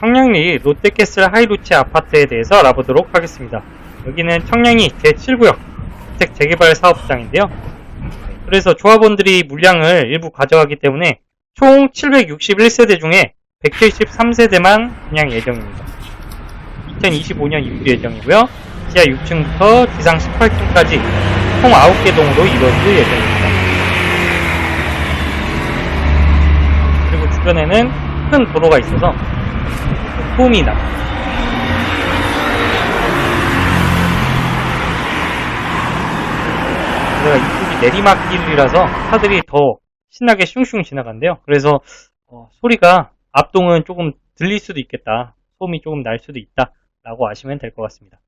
청량리 롯데캐슬 하이루치 아파트에 대해서 알아보도록 하겠습니다. 여기는 청량리 제7구역 주택 재개발 사업장인데요. 그래서 조합원들이 물량을 일부 가져가기 때문에 총 761세대 중에 173세대만 분양 예정입니다. 2025년 입주 예정이고요. 지하 6층부터 지상 18층까지 총 9개 동으로 이루어질 예정입니다. 그리고 주변에는 큰 도로가 있어서 납니다. 여기가 이쪽이 내리막길이라서 차들이 더 신나게 슝슝 지나간대요. 그래서 어, 소리가 앞동은 조금 들릴 수도 있겠다. 소음이 조금 날 수도 있다. 라고 아시면 될 것 같습니다.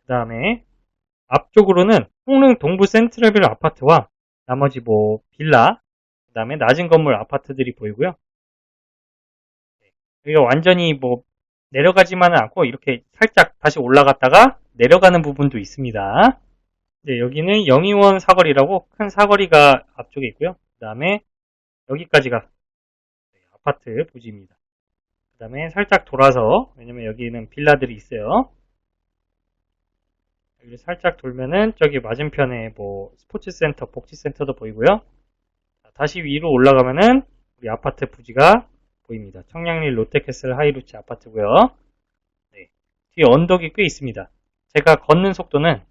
그 다음에 앞쪽으로는 홍릉 동부 센트럴빌 아파트와 나머지 뭐 빌라, 그 다음에 낮은 건물 아파트들이 보이고요. 여기가 완전히 뭐 내려가지만은 않고 이렇게 살짝 다시 올라갔다가 내려가는 부분도 있습니다. 네, 여기는 영희원 사거리라고 큰 사거리가 앞쪽에 있고요. 그 다음에 여기까지가 네, 아파트 부지입니다. 그 다음에 살짝 돌아서 왜냐면 여기는 빌라들이 있어요. 여기 살짝 돌면은 저기 맞은편에 뭐 스포츠센터, 복지센터도 보이고요. 자, 다시 위로 올라가면은 우리 아파트 부지가 보입니다. 청량리 롯데캐슬 하이루치 아파트고요. 네, 뒤에 언덕이 꽤 있습니다. 제가 걷는 속도는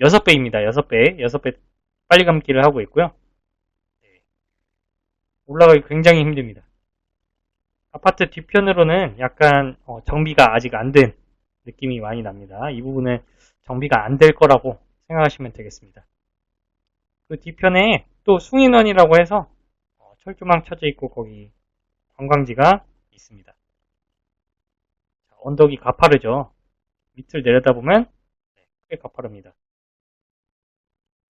6배입니다. 6배. 6배 빨리 감기를 하고 있고요. 네. 올라가기 굉장히 힘듭니다. 아파트 뒤편으로는 약간 어, 정비가 아직 안 된 느낌이 많이 납니다. 이 부분은 정비가 안 될 거라고 생각하시면 되겠습니다. 그 뒤편에 또 숭인원이라고 해서 어, 철조망 쳐져 있고 거기 관광지가 있습니다. 자, 언덕이 가파르죠. 밑을 내려다보면 네, 꽤 가파릅니다.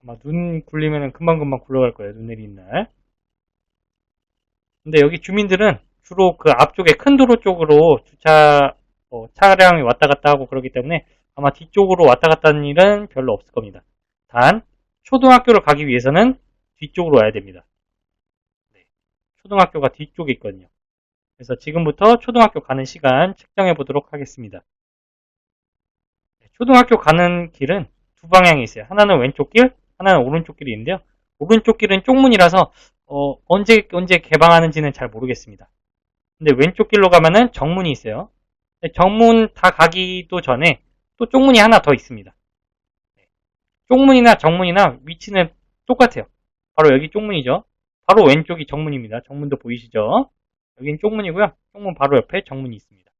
아마 눈 굴리면 금방금방 굴러갈 거예요. 눈 내리는 날. 근데 여기 주민들은 주로 그 앞쪽에 큰 도로 쪽으로 주차 어, 차량이 왔다 갔다 하고 그러기 때문에 아마 뒤쪽으로 왔다 갔다 하는 일은 별로 없을 겁니다. 단 초등학교를 가기 위해서는 뒤쪽으로 와야 됩니다. 네, 초등학교가 뒤쪽에 있거든요. 그래서 지금부터 초등학교 가는 시간 측정해 보도록 하겠습니다. 네, 초등학교 가는 길은 두 방향이 있어요. 하나는 왼쪽 길, 하나는 오른쪽 길이 있는데요. 오른쪽 길은 쪽문이라서 어, 언제 언제 개방하는지는 잘 모르겠습니다. 근데 왼쪽 길로 가면은 정문이 있어요. 근데 정문 다 가기도 전에 또 쪽문이 하나 더 있습니다. 네. 쪽문이나 정문이나 위치는 똑같아요. 바로 여기 쪽문이죠. 바로 왼쪽이 정문입니다. 정문도 보이시죠? 여긴 쪽문이고요. 쪽문 바로 옆에 정문이 있습니다.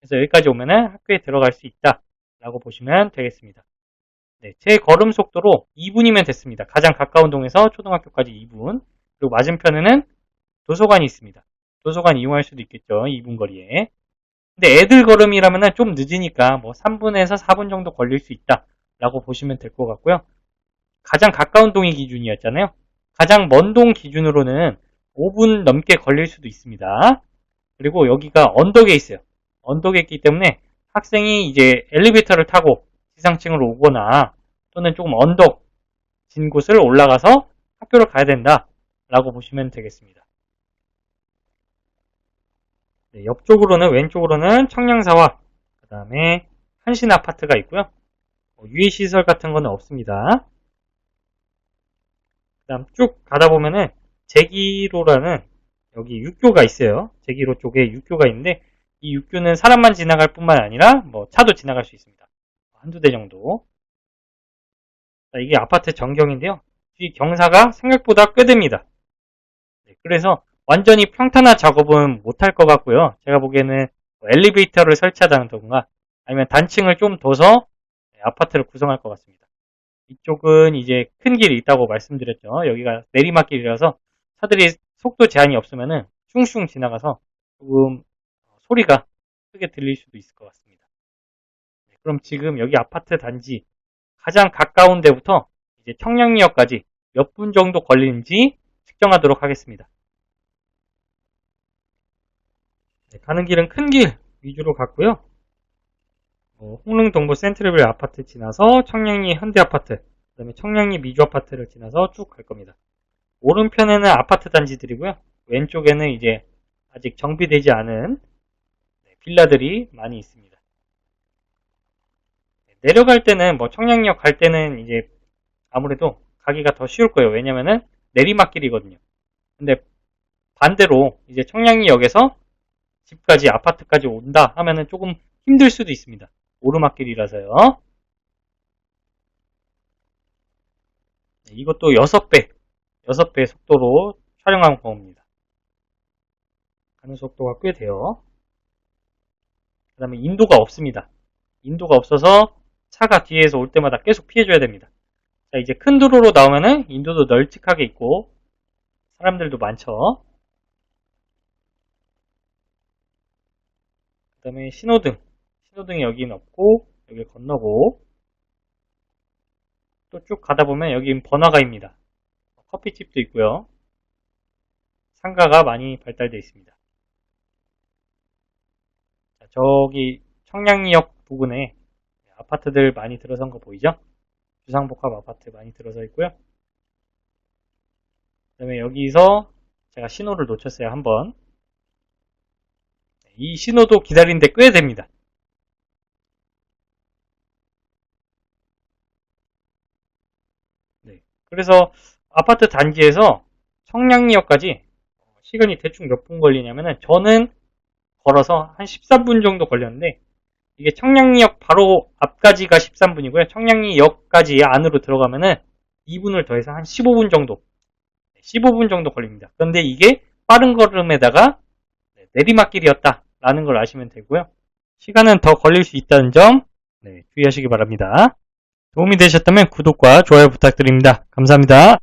그래서 여기까지 오면은 학교에 들어갈 수 있다 라고 보시면 되겠습니다. 네, 제 걸음 속도로 2분이면 됐습니다. 가장 가까운 동에서 초등학교까지 2분. 그리고 맞은편에는 도서관이 있습니다. 도서관 이용할 수도 있겠죠. 2분 거리에. 근데 애들 걸음이라면 좀 늦으니까 뭐 3분에서 4분 정도 걸릴 수 있다 라고 보시면 될 것 같고요. 가장 가까운 동이 기준이었잖아요. 가장 먼 동 기준으로는 5분 넘게 걸릴 수도 있습니다. 그리고 여기가 언덕에 있어요. 언덕에 있기 때문에 학생이 이제 엘리베이터를 타고 지상층으로 오거나 또는 조금 언덕 진 곳을 올라가서 학교를 가야 된다 라고 보시면 되겠습니다. 네, 옆쪽으로는 왼쪽으로는 청량사와 그 다음에 한신 아파트가 있고요. 뭐 유해 시설 같은 거는 없습니다. 그 다음 쭉 가다 보면은 제기로라는 여기 육교가 있어요. 제기로 쪽에 육교가 있는데 이 육교는 사람만 지나갈 뿐만 아니라 뭐 차도 지나갈 수 있습니다. 한두 대 정도. 자, 이게 아파트 전경인데요. 뒤 경사가 생각보다 꽤 됩니다. 네, 그래서 완전히 평탄화 작업은 못할 것 같고요. 제가 보기에는 뭐 엘리베이터를 설치하다던가 아니면 단층을 좀 둬서 네, 아파트를 구성할 것 같습니다. 이쪽은 이제 큰 길이 있다고 말씀드렸죠. 여기가 내리막길이라서 차들이 속도 제한이 없으면은 슝슝 지나가서 조금 소리가 크게 들릴 수도 있을 것 같습니다. 네, 그럼 지금 여기 아파트 단지 가장 가까운 데부터 이제 청량리역까지 몇 분 정도 걸리는지 측정하도록 하겠습니다. 네, 가는 길은 큰 길 위주로 갔고요. 어, 홍릉 동부 센트럴빌 아파트 지나서 청량리 현대 아파트, 그 다음에 청량리 미주 아파트를 지나서 쭉 갈 겁니다. 오른편에는 아파트 단지들이고요. 왼쪽에는 이제 아직 정비되지 않은 네, 빌라들이 많이 있습니다. 네, 내려갈 때는 뭐 청량리역 갈 때는 이제 아무래도 가기가 더 쉬울 거예요. 왜냐면은 내리막길이거든요. 근데 반대로 이제 청량리역에서 집까지 아파트까지 온다 하면은 조금 힘들 수도 있습니다. 오르막길이라서요. 네, 이것도 6배, 6배 속도로 촬영한 경우입니다. 가는 속도가 꽤 돼요. 그 다음에 인도가 없습니다. 인도가 없어서 차가 뒤에서 올 때마다 계속 피해줘야 됩니다. 자, 이제 큰 도로로 나오면은 인도도 널찍하게 있고 사람들도 많죠. 그 다음에 신호등. 신호등이 여기는 없고 여기 건너고 또 쭉 가다 보면 여긴 번화가입니다. 커피집도 있고요. 상가가 많이 발달되어 있습니다. 자, 저기 청량리역 부근에 아파트들 많이 들어선 거 보이죠? 주상복합 아파트 많이 들어서 있고요. 그 다음에 여기서 제가 신호를 놓쳤어요, 한번. 이 신호도 기다리는데 꽤 됩니다. 네. 그래서 아파트 단지에서 청량리역까지 시간이 대충 몇 분 걸리냐면은 저는 걸어서 한 13분 정도 걸렸는데 이게 청량리역 바로 앞까지가 13분이고요. 청량리역까지 안으로 들어가면은 2분을 더해서 한 15분 정도 15분 정도 걸립니다. 그런데 이게 빠른 걸음에다가 네, 내리막길이었다라는 걸 아시면 되고요. 시간은 더 걸릴 수 있다는 점 네, 주의하시기 바랍니다. 도움이 되셨다면 구독과 좋아요 부탁드립니다. 감사합니다.